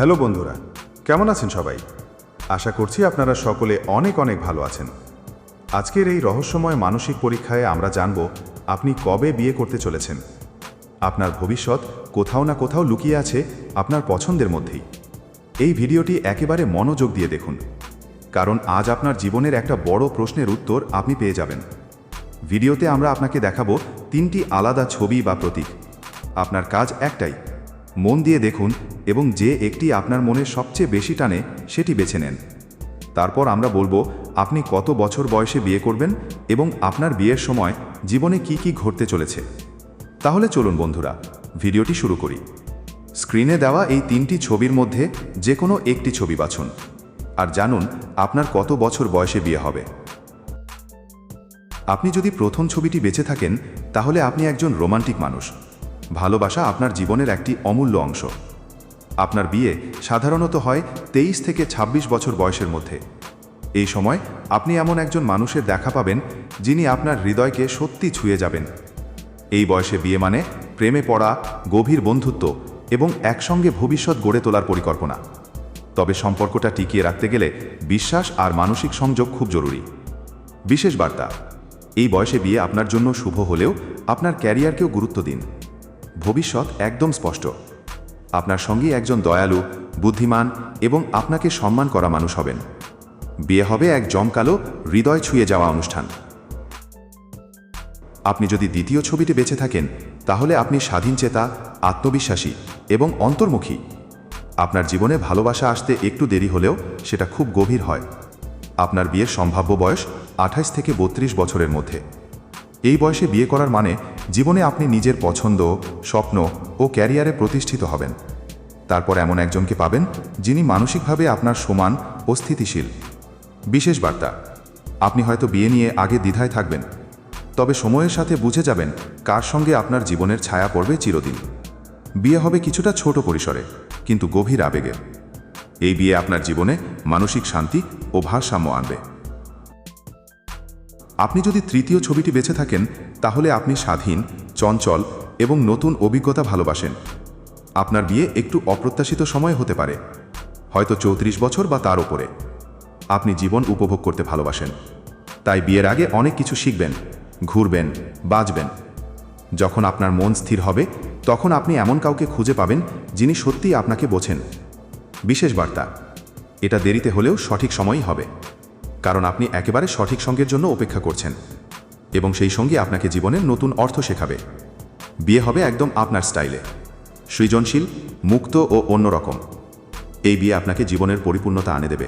Hello বন্ধুরা, কেমন আছেন সবাই? আশা করছি আপনারা সকলে অনেক অনেক ভালো আছেন। আজকের এই রহস্যময় মানসিক পরীক্ষায় আমরা জানব আপনি কবে বিয়ে করতে চলেছেন। আপনার ভবিষ্যৎ কোথাও না কোথাও লুকিয়ে আছে আপনার পছন্দের মধ্যেই। এই ভিডিওটি একেবারে মনোযোগ দিয়ে দেখুন, কারণ আজ আপনার জীবনের একটা বড় প্রশ্নের উত্তর আপনি পেয়ে যাবেন। ভিডিওতে আমরা আপনাকে দেখাবো তিনটি আলাদা ছবি বা প্রতীক। আপনার কাজ একটাই মন দিয়ে দেখুন এবং যে একটি আপনার মনে সবচেয়ে বেশি টানে সেটি বেছে নেন। তারপর আমরা বলব, আপনি কত বছর বয়সে বিয়ে করবেন এবং আপনার বিয়ের সময় জীবনে কি কি ঘটতে চলেছে। তাহলে চলুন বন্ধুরা, ভিডিওটি শুরু করি। স্ক্রিনে দেওয়া এই তিনটি ছবির মধ্যে যে কোনো একটি ছবি বাছুন। আর জানুন, আপনার কত বছর বয়সে বিয়ে হবে। আপনি যদি প্রথম ছবিটি বেঁচে থাকেন, তাহলে আপনি একজন রোমান্টিক মানুষ। ভালোবাসা আপনার জীবনের একটি অমূল্য অংশ। আপনার বিয়ে সাধারণত হয় তেইশ থেকে ২৬ বছর বয়সের মধ্যে। এই সময় আপনি এমন একজন মানুষের দেখা পাবেন যিনি আপনার হৃদয়কে সত্যি ছুঁয়ে যাবেন। এই বয়সে বিয়ে মানে প্রেমে পড়া, গভীর বন্ধুত্ব এবং একসঙ্গে ভবিষ্যৎ গড়ে তোলার পরিকল্পনা। তবে সম্পর্কটা টিকিয়ে রাখতে গেলে বিশ্বাস আর মানসিক সংযোগ খুব জরুরি। বিশেষ বার্তা, এই বয়সে বিয়ে আপনার জন্য শুভ হলেও আপনার ক্যারিয়ারকেও গুরুত্ব দিন। ভবিষ্যৎ একদম স্পষ্ট। আপনার সঙ্গী একজন দয়ালু, বুদ্ধিমান এবং আপনাকে সম্মান করা মানুষ হবেন। বিয়ে হবে এক জমকালো, হৃদয় ছুঁয়ে যাওয়া অনুষ্ঠান। আপনি যদি দ্বিতীয় ছবিটি বেঁচে থাকেন, তাহলে আপনি স্বাধীন চেতা, আত্মবিশ্বাসী এবং অন্তর্মুখী। আপনার জীবনে ভালোবাসা আসতে একটু দেরি হলেও সেটা খুব গভীর হয়। আপনার বিয়ের সম্ভাব্য বয়স আঠাইশ থেকে বত্রিশ বছরের মধ্যে। এই বয়সে বিয়ে করার মানে জীবনে আপনি নিজের পছন্দ, স্বপ্ন ও ক্যারিয়ারে প্রতিষ্ঠিত হবেন। তারপর এমন একজনকে পাবেন যিনি মানসিকভাবে আপনার সমান ও স্থিতিশীল। বিশেষ বার্তা, আপনি হয়তো বিয়ে নিয়ে আগে দ্বিধায় থাকবেন, তবে সময়ের সাথে বুঝে যাবেন কার সঙ্গে আপনার জীবনের ছায়া পড়বে চিরদিন। বিয়ে হবে কিছুটা ছোট পরিসরে, কিন্তু গভীর আবেগে। এই বিয়ে আপনার জীবনে মানসিক শান্তি ও ভারসাম্য আনবে। আপনি যদি তৃতীয় ছবিটি বেছে থাকেন, তাহলে আপনি স্বাধীন, চঞ্চল এবং নতুন অভিজ্ঞতা ভালোবাসেন। আপনার বিয়ে একটু অপ্রত্যাশিত সময় হতে পারে, হয়তো চৌত্রিশ বছর বা তার ওপরে আপনি জীবন উপভোগ করতে ভালোবাসেন। তাই বিয়ের আগে অনেক কিছু শিখবেন, ঘুরবেন বাঁচবেন যখন আপনার মন স্থির হবে, তখন আপনি এমন কাউকে খুঁজে পাবেন যিনি সত্যিই আপনাকে বোঝেন। বিশেষ বার্তা, এটা দেরিতে হলেও সঠিক সময়ই হবে। কারণ আপনি একেবারে সঠিক সঙ্গের জন্য অপেক্ষা করছেন এবং সেই সঙ্গে আপনাকে জীবনের নতুন অর্থ শেখাবে। বিয়ে হবে একদম আপনার স্টাইলে। সৃজনশীল, মুক্ত ও অন্যরকম। এই বিয়ে আপনাকে জীবনের পরিপূর্ণতা আনে দেবে।